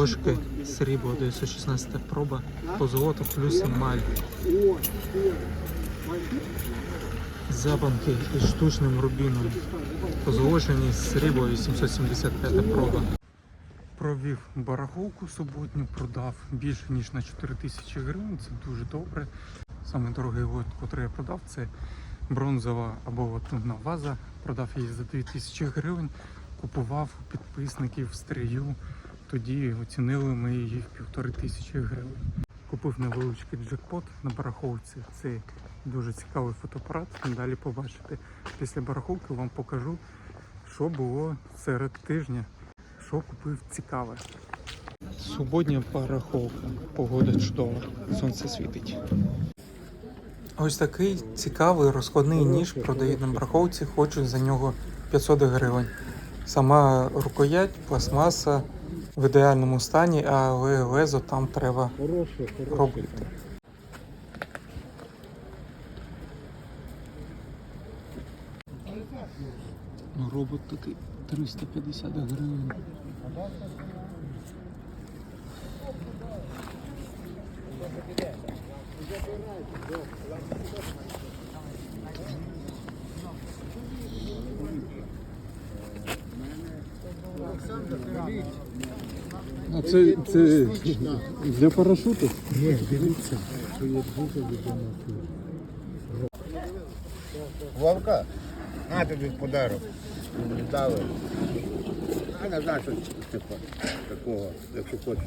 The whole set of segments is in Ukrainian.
ложки срібло 916 проба по золоту плюс емаль. Запанки із штучним рубіном. Позолочені срібло 875 проба. Провів барахолку суботню, продав більше ніж на 4 тисячі гривень. Це дуже добре. Саме дорогий лот, який я продав, це бронзова або латунна ваза. Продав її за 2000 гривень. Купував у підписників стрію. Тоді оцінили ми її в півтори тисячі гривень. Купив невеличкий джекпот на барахолці. Це дуже цікавий фотоапарат. Далі побачите. Після барахолки вам покажу, що було серед тижня, що купив цікаве. Суботня барахолка. Погода чудова, сонце світить. Ось такий цікавий розкладний ніж продають на барахолці, хочуть за нього 500 гривень. Сама рукоять, пластмаса в ідеальному стані, але лезо там треба робити. Робот такий 350 гривень. А це, це для парашуту? Ні, дивіться, що є дуже відомо. Вовка? На тобі подарок. Дали. А не знаю, що типу, такого, якщо хочеш.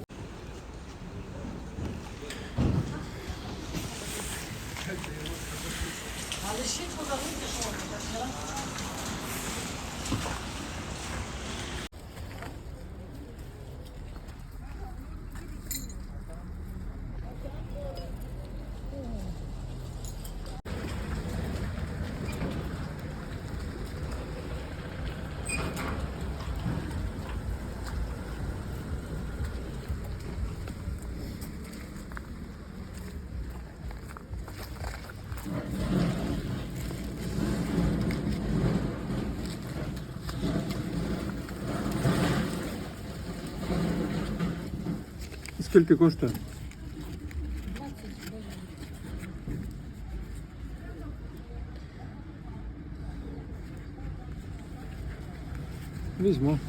Скільки коштує? Візьму.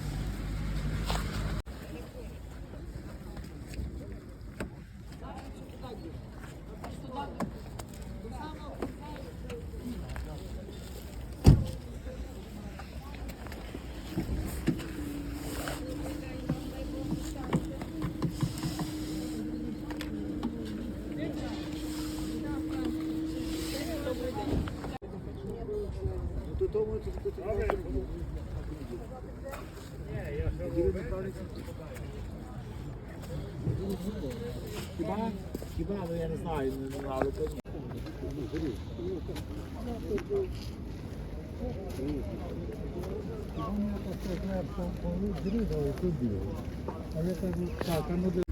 Хіба, хіба, ну я не знаю, ну, але то ні. А я кажу, так, а ну Знаю,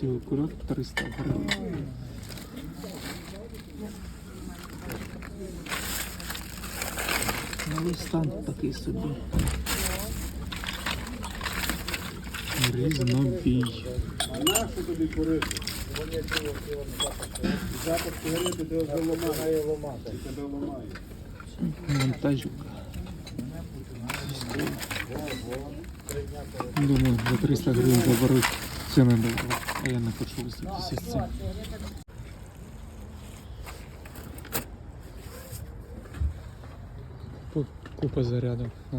Цілий кульок 300 гривень. Але стан такий собі. Різнобій. Запах сигарети тебе ламає. І тебе ламає. Монтажука. Думаю, за 300 гривень заберуть. Це не добре. А я не хочу з цим. Купа зарядів на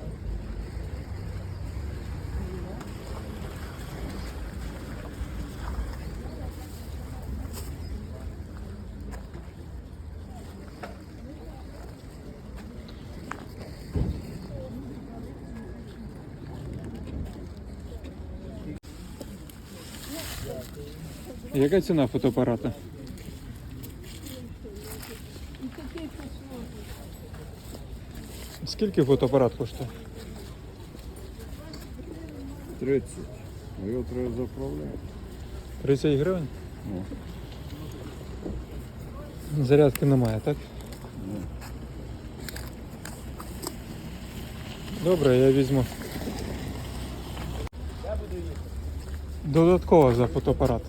Яка ціна фотоапарата? Скільки фотоапарат коштує? 30. А його треба заправляти. 30 гривень? Зарядки немає, так? Ні. Добре, я візьму. Додатково за фотоапарат.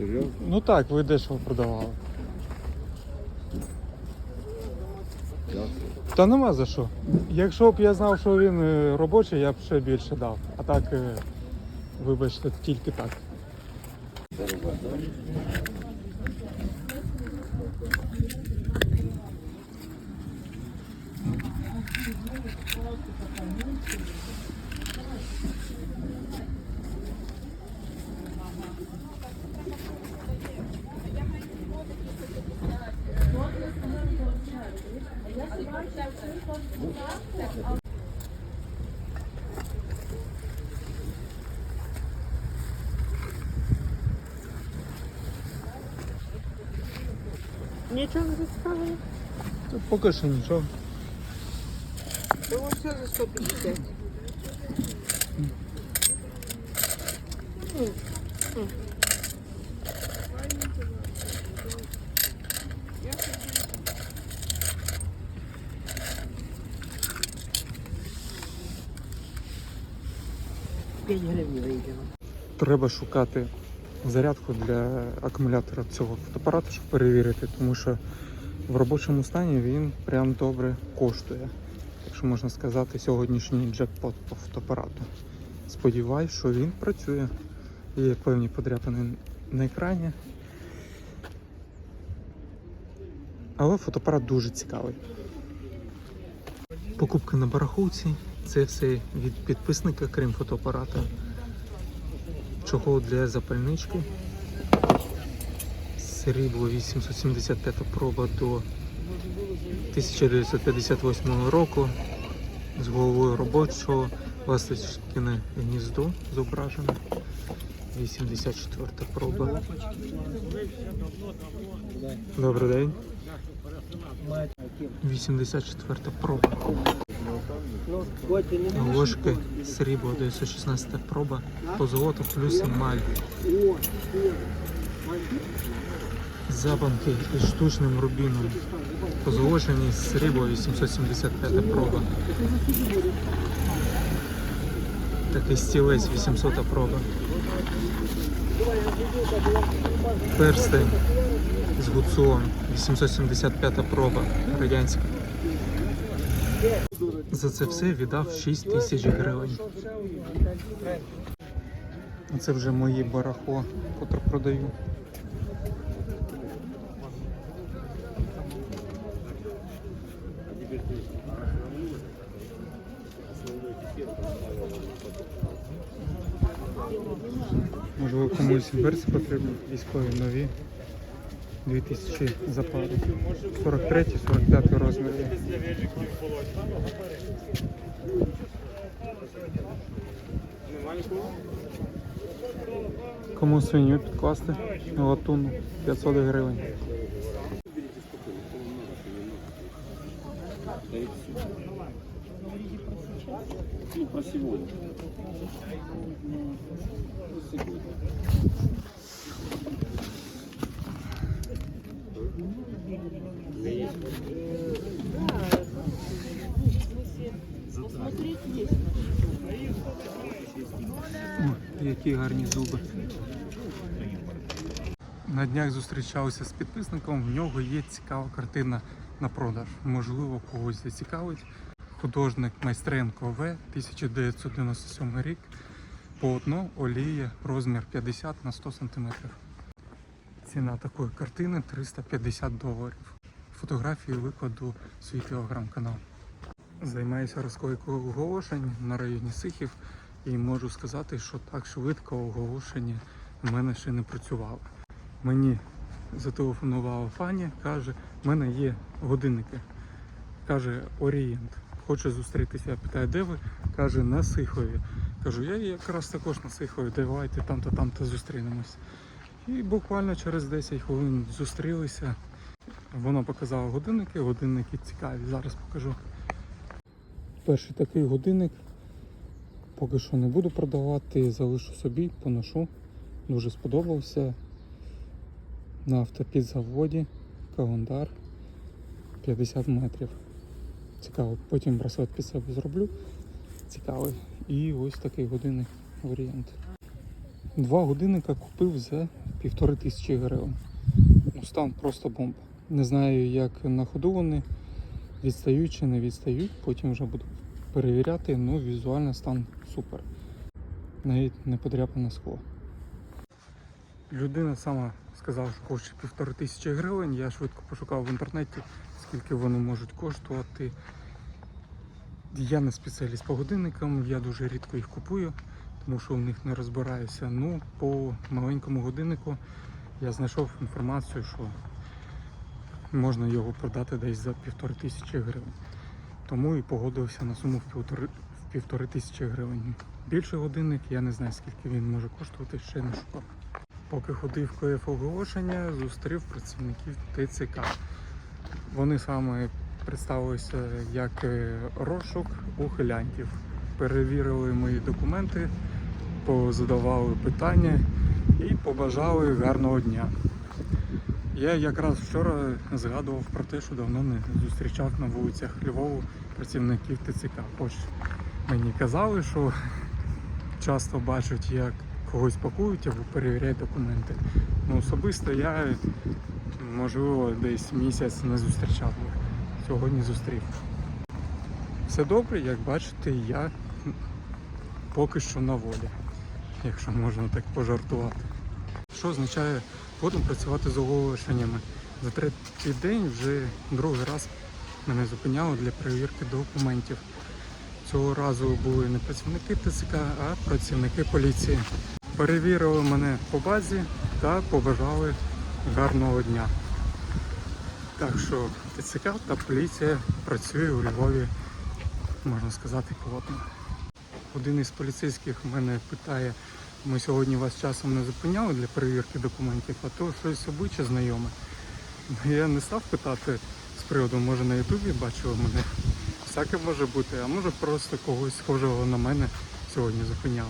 Серйозно? Ну так, ви дешево продавали. Та нема за що. Якщо б я знав, що він е, робочий, я б ще більше дав. А так, е, вибачте, тільки так. Нічого не зацікавило? Та Поки що нічого. То все за 150. П'ять гривень вийде. Треба шукати зарядку для акумулятора цього фотоапарату, щоб перевірити, тому що в робочому стані він прям добре коштує. Якщо можна сказати, сьогоднішній джекпот по фотоапарату. Сподіваюсь, що він працює. Є певні подряпини на екрані. Але фотоапарат дуже цікавий. Покупка на барахолці це все від підписника, крім фотоапарата чохол для запальнички. Срібло 875 проба до 1958 року з головою робочого ласточкине гніздо зображено. 84 проба. Добрий день. 84 проба. Ложки срібло 916 проба, позолота плюс емаль. Забанки із штучним рубіном. Позолочені срібло 875 проба. Такий стілець 800 проба. Перстень з гуцулом 875 проба. Радянська. За це все віддав 6 тисяч гривень. Це вже мої барахло, котре продаю. Можливо, комусь берці потрібні, військові нові. 2000 за пару. 43 45 розмір. Кому свиню підкласти? Латунну 500 гривень. Ну, про сегодня. Які гарні зуби. На днях зустрічався з підписником, в нього є цікава картина на продаж. Можливо, когось зацікавить. художник Майстренко В, 1997 рік. Полотно, олія, розмір 50 на 100 см. Ціна такої картини 350 доларів. Фотографії викладу свій телеграм-канал. Займаюся розклейкою оголошень на районі Сихів і можу сказати, що так швидко оголошення в мене ще не працювало. Мені зателефонувала пані, каже, в мене є годинники. Каже, Орієнт. Хоче зустрітися. Я питаю, де ви? Каже, на Сихові. Кажу, я якраз також на Сихові, давайте там-то, там-то зустрінемось. І буквально через 10 хвилин зустрілися. Вона показала годинники, годинники цікаві. Зараз покажу. Перший такий годинник. Поки що не буду продавати, залишу собі, поношу. Дуже сподобався. На автопідзаводі, календар 50 метрів. Цікаво. Потім браслет під себе зроблю. Цікавий. І ось такий годинник варіант. Два годинника купив за півтори тисячі гривень. Ну, стан просто бомба. Не знаю, як на ходу вони відстають чи не відстають, потім вже буду перевіряти, ну візуально стан супер. Навіть не подряпане скло. Людина сама сказала, що хоче півтори тисячі гривень. Я швидко пошукав в інтернеті, скільки вони можуть коштувати. Я не спеціаліст по годинникам, я дуже рідко їх купую, тому що в них не розбираюся. Ну, по маленькому годиннику я знайшов інформацію, що можна його продати десь за півтори тисячі гривень. Тому і погодився на суму в півтори, в півтори тисячі гривень. Більший годинник, я не знаю, скільки він може коштувати, ще не шукав. Поки ходив КФ оголошення, зустрів працівників ТЦК. Вони саме представилися як е, розшук ухилянтів. Перевірили мої документи, позадавали питання і побажали гарного дня. Я якраз вчора згадував про те, що давно не зустрічав на вулицях Львову працівників ТЦК. Хоч мені казали, що часто бачать, як когось пакують або перевіряють документи. Ну, особисто я, можливо, десь місяць не зустрічав їх. Сьогодні зустрів. Все добре, як бачите, я поки що на волі, якщо можна так пожартувати. Що означає потім працювати з оголошеннями? За третій день вже другий раз мене зупиняло для перевірки документів. Цього разу були не працівники ТЦК, а працівники поліції. Перевірили мене по базі та побажали гарного дня. Так що ТЦК та поліція працює у Львові, можна сказати, плотно. Один із поліцейських мене питає, ми сьогодні вас часом не зупиняли для перевірки документів, а то щось обличчя знайоме. Я не став питати приводу, може на Ютубі бачили мене. Всяке може бути, а може просто когось схожого на мене сьогодні зупиняли.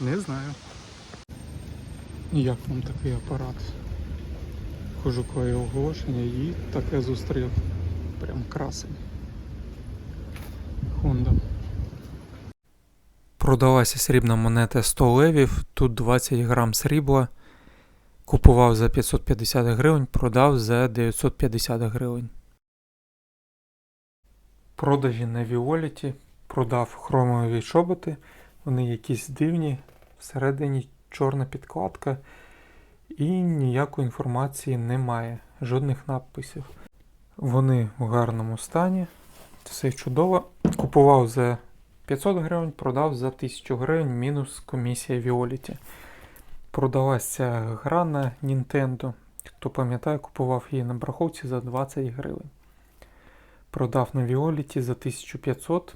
Не знаю. Як вам такий апарат? Хожу клею оголошення і таке зустрів. Прям красень. Honda. Продалася срібна монета 100 левів, тут 20 грам срібла. Купував за 550 гривень, продав за 950 гривень. Продажі на Віоліті. Продав хромові чоботи. Вони якісь дивні. Всередині чорна підкладка. І ніякої інформації немає, жодних надписів. Вони в гарному стані. Все чудово. Купував за 500 гривень, продав за 1000 гривень мінус комісія Віоліті. Продалася гра на Nintendo. Хто пам'ятає, купував її на браховці за 20 гривень. Продав на Віоліті за 1500,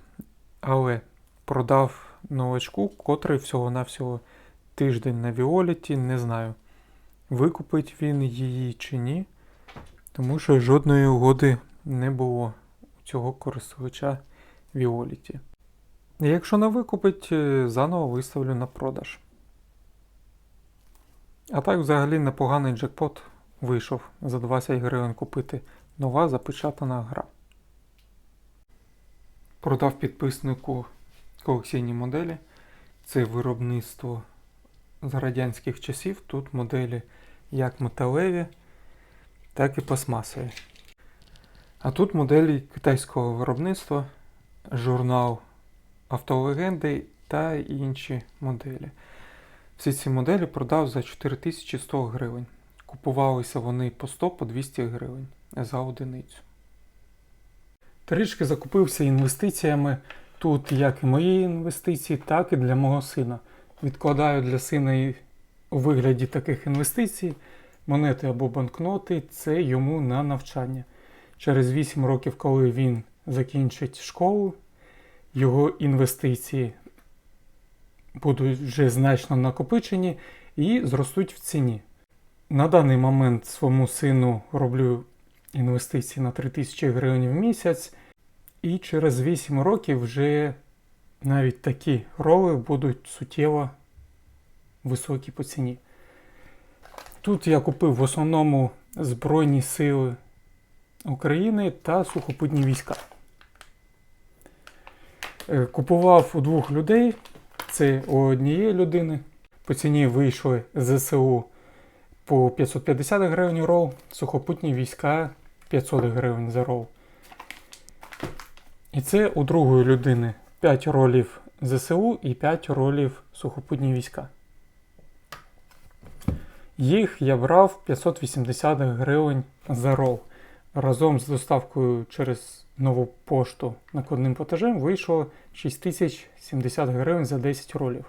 але продав новачку, котрий всього-навсього тиждень на Віоліті, не знаю, викупить він її чи ні, тому що жодної угоди не було у цього користувача Віоліті. Якщо не викупить, е, заново виставлю на продаж. А так, взагалі, непоганий джекпот вийшов за 20 гривень купити нова запечатана гра. Продав підписнику колекційні моделі. Це виробництво з радянських часів. Тут моделі як металеві, так і пластмасові. А тут моделі китайського виробництва, журнал Автолегенди та інші моделі. Всі ці моделі продав за 4100 гривень. Купувалися вони по 100 по 200 гривень за одиницю. Трішки закупився інвестиціями. Тут як і мої інвестиції, так і для мого сина. Відкладаю для сина у вигляді таких інвестицій монети або банкноти це йому на навчання. Через 8 років, коли він закінчить школу, його інвестиції будуть вже значно накопичені і зростуть в ціні. На даний момент своєму сину роблю інвестиції на 3000 гривень в місяць, і через 8 років вже навіть такі роли будуть суттєво високі по ціні. Тут я купив в основному Збройні Сили України та сухопутні війська. Е, Купував у двох людей. Це у однієї людини. По ціні вийшли ЗСУ по 550 гривень рол, сухопутні війська 500 гривень за рол. І це у другої людини 5 ролів ЗСУ і 5 ролів сухопутні війська. Їх я брав 580 гривень за рол. Разом з доставкою через нову пошту накладним платежем вийшло 6070 гривень за 10 ролів.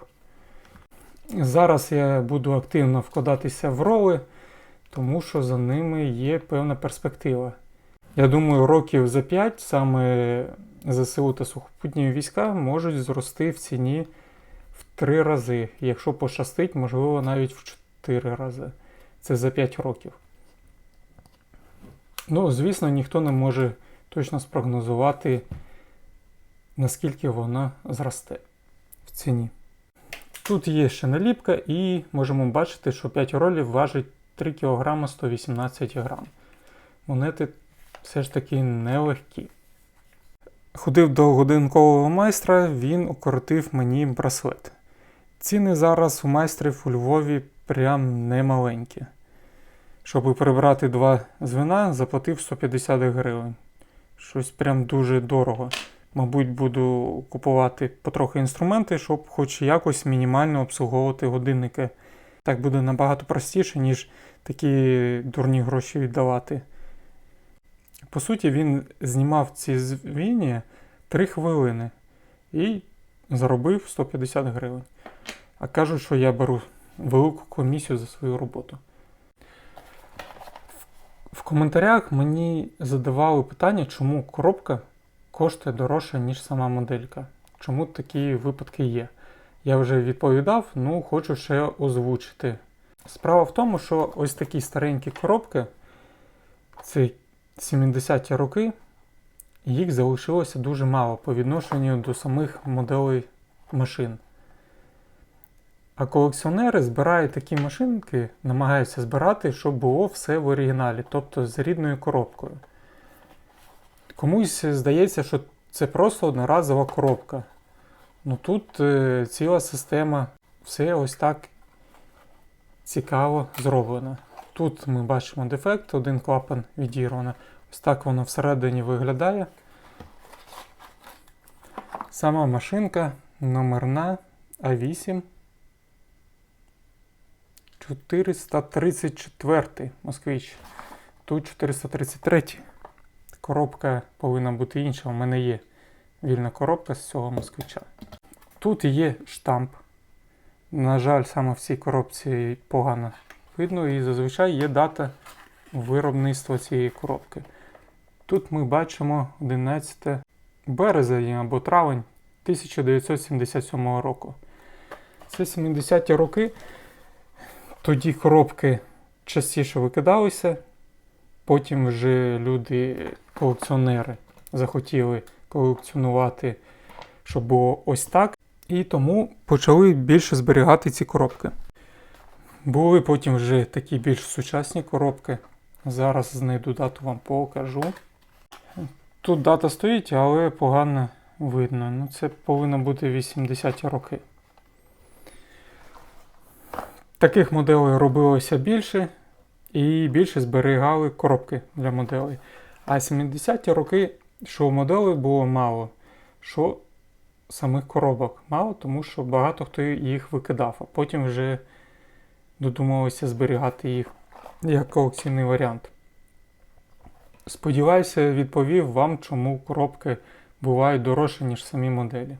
Зараз я буду активно вкладатися в роли, тому що за ними є певна перспектива. Я думаю, років за 5 саме ЗСУ та сухопутні війська можуть зрости в ціні в 3 рази. Якщо пощастить, можливо, навіть в 4 рази. Це за 5 років. Ну, звісно, ніхто не може точно спрогнозувати, наскільки вона зросте в ціні. Тут є ще наліпка, і можемо бачити, що 5 ролів важить 3 кг 118 г. Монети все ж таки нелегкі. Ходив до годинкового майстра, він укоротив мені браслет. Ціни зараз у майстрів у Львові прям немаленькі. Щоб прибрати два звена, заплатив 150 гривень. Щось прям дуже дорого. Мабуть, буду купувати потрохи інструменти, щоб хоч якось мінімально обслуговувати годинники. Так буде набагато простіше, ніж такі дурні гроші віддавати. По суті, він знімав ці звіння 3 хвилини і заробив 150 гривень. А кажуть, що я беру велику комісію за свою роботу. В коментарях мені задавали питання, чому коробка коштує дорожче, ніж сама моделька. Чому такі випадки є? Я вже відповідав, ну хочу ще озвучити. Справа в тому, що ось такі старенькі коробки, це 70-ті роки, їх залишилося дуже мало по відношенню до самих моделей машин. А колекціонери збирають такі машинки, намагаються збирати, щоб було все в оригіналі, тобто з рідною коробкою. Комусь здається, що це просто одноразова коробка. Ну тут е, ціла система, все ось так цікаво зроблено. Тут ми бачимо дефект, один клапан відірвано. Ось так воно всередині виглядає. Сама машинка номерна А8. 434 москвич. Тут 433. Коробка повинна бути інша. У мене є вільна коробка з цього москвича. Тут є штамп. На жаль, саме в цій коробці погано видно, і зазвичай є дата виробництва цієї коробки. Тут ми бачимо 11 березня або травень 1977 року. Це 70-ті роки. Тоді коробки частіше викидалися, потім вже люди, колекціонери, захотіли колекціонувати, щоб було ось так. І тому почали більше зберігати ці коробки. Були потім вже такі більш сучасні коробки. Зараз знайду дату вам покажу. Тут дата стоїть, але погано видно. Ну, це повинно бути 80-ті роки. Таких моделей робилося більше і більше зберігали коробки для моделей. А 70-ті роки, що моделей було мало, що самих коробок мало, тому що багато хто їх викидав, а потім вже додумалися зберігати їх як колекційний варіант. Сподіваюся, відповів вам, чому коробки бувають дорожчі, ніж самі моделі.